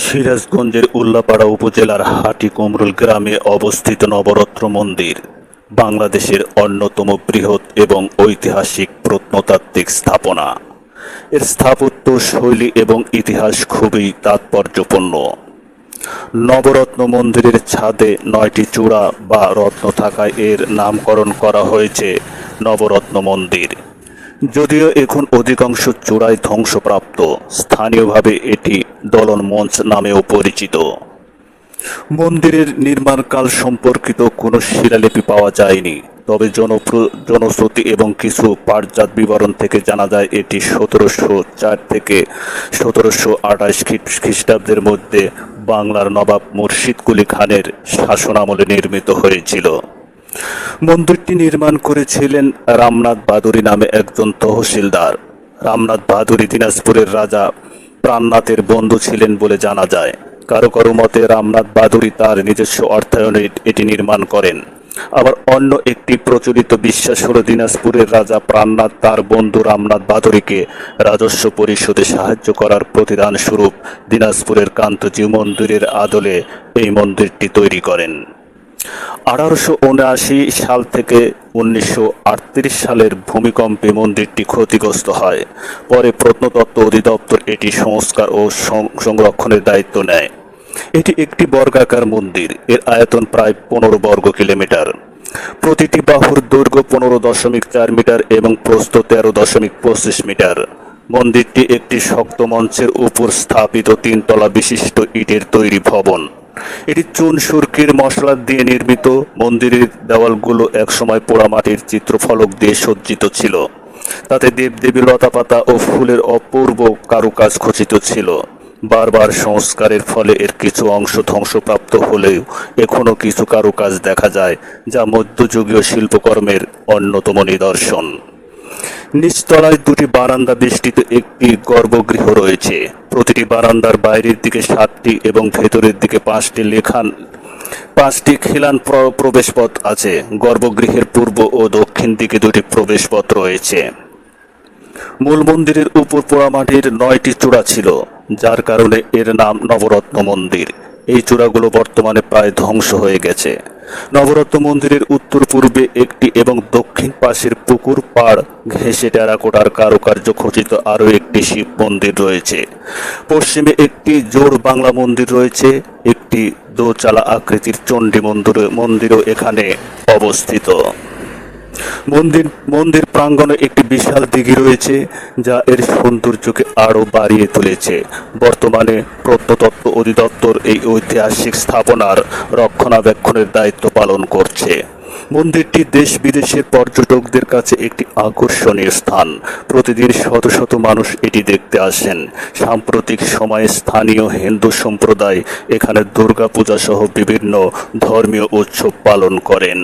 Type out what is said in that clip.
সিরাজগঞ্জের উল্লাপাড়া উপজেলার হাটি কুমরুল গ্রামে অবস্থিত নবরত্ন মন্দির, বাংলাদেশের অন্যতম বৃহৎ এবং ঐতিহাসিক প্রত্নতাত্ত্বিক স্থাপনা। এর স্থাপত্য শৈলী এবং ইতিহাস খুবই তাৎপর্যপূর্ণ। নবরত্ন মন্দিরের ছাদে নয়টি চূড়া বা রত্ন থাকায় এর নামকরণ করা হয়েছে নবরত্ন মন্দির। যদিও এখন অধিকাংশ চূড়ায় ধ্বংসপ্রাপ্ত, স্থানীয়ভাবে এটি দলন মঞ্চ নামেও পরিচিত। মন্দিরের নির্মাণকাল সম্পর্কিত কোনো শিলালিপি পাওয়া যায়নি, তবে জনশ্রুতি এবং কিছু পাটজাত বিবরণ থেকে জানা যায় এটি সতেরোশো চার থেকে সতেরোশো আঠাশ খ্রিস্টাব্দের মধ্যে বাংলার নবাব মুর্শিদ কুলি খানের শাসনামলে নির্মিত হয়েছিল। মন্দিরটি নির্মাণ করেছিলেন রামনাথ বাদুরী নামে একজন তহসিলদার। রামনাথ বাদুরী দিনাজপুরের রাজা প্রাণনাথের বন্ধু ছিলেন বলে জানা যায়। কারও কারও মতে রামনাথ বাদুরী তার নিজস্ব অর্থায়নে এটি নির্মাণ করেন। আবার অন্য একটি প্রচলিত বিশ্বাস হল দিনাজপুরের রাজা প্রাণনাথ তার বন্ধু রামনাথ বাদুরীকে রাজস্ব পরিষদে সাহায্য করার প্রতিদান স্বরূপ দিনাজপুরের কান্তজি মন্দিরের আদলে এই মন্দিরটি তৈরি করেন। আঠারোশো উনআশি সাল থেকে উনিশশো আটত্রিশ সালের ভূমিকম্পে মন্দিরটি ক্ষতিগ্রস্ত হয়। পরে প্রত্নতত্ত্ব অধিদপ্তর এটি সংস্কার ও সংরক্ষণের দায়িত্ব নেয়। এটি একটি বর্গাকার মন্দির। এর আয়তন প্রায় পনেরো বর্গ কিলোমিটার। প্রতিটি বাহুর দৈর্ঘ্য পনেরো দশমিক চার মিটার এবং প্রস্থ তেরো দশমিক পঁচিশ মিটার। মন্দিরটি একটি শক্ত মঞ্চের উপর স্থাপিত তিনতলা বিশিষ্ট ইটের তৈরি ভবন। এটি চুন, সুরকির মশলা দিয়ে নির্মিত। মন্দিরের দেওয়ালগুলো একসময় পোড়ামাটির চিত্রফলক দিয়ে সজ্জিত ছিল। তাতে দেবদেবী লতাপাতা ও ফুলের অপূর্ব কারুকাজ খচিত ছিল। বারবার সংস্কারের ফলে এর কিছু অংশ ধ্বংসপ্রাপ্ত হলেও এখনও কিছু কারুকাজ দেখা যায়, যা মধ্যযুগীয় শিল্পকর্মের অন্যতম নিদর্শন। নিচতলায় দুটি বারান্দা বেষ্টিত একটি গর্ভগৃহ রয়েছে। প্রতিটি বারান্দার বাইরের দিকে সাতটি এবং ভেতরের দিকে পাঁচটি লেখান, পাঁচটি খিলান প্র- প্রবেশপথ আছে। গর্ভগৃহের পূর্ব ও দক্ষিণ দিকে দুটি প্রবেশপথ রয়েছে। মূল মন্দিরের উপর পোড়ামাটির নয়টি চূড়া ছিল, যার কারণে এর নাম নবরত্ন মন্দির। এই চূড়াগুলো বর্তমানে প্রায় ধ্বংস হয়ে গেছে। নবরত্ন মন্দিরের উত্তর পূর্বে একটি এবং দক্ষিণ পাশের পুকুর পাড় ঘেঁষে টেরাকোটার কারুকার্য খচিত আরও একটি শিব মন্দির রয়েছে। পশ্চিমে একটি জোড় বাংলা মন্দির রয়েছে, একটি দোচালা আকৃতির চণ্ডী মন্দির মন্দিরও এখানে অবস্থিত। মন্দির মন্দির প্রাঙ্গণে একটি বিশাল দিঘি রয়েছে, যা এর সৌন্দর্যকে আরও বাড়িয়ে তুলেছে। বর্তমানে প্রত্নতত্ত্ব অধিদপ্তর এই ঐতিহাসিক স্থাপনার রক্ষণাবেক্ষণের দায়িত্ব পালন করছে। মন্দিরটি দেশ বিদেশের পর্যটকদের কাছে একটি আকর্ষণীয় স্থান। প্রতিদিন শত শত মানুষ এটি দেখতে আসেন। সাম্প্রতিক সময়ে স্থানীয় হিন্দু সম্প্রদায় এখানে দুর্গাপূজা সহ বিভিন্ন ধর্মীয় উৎসব পালন করেন।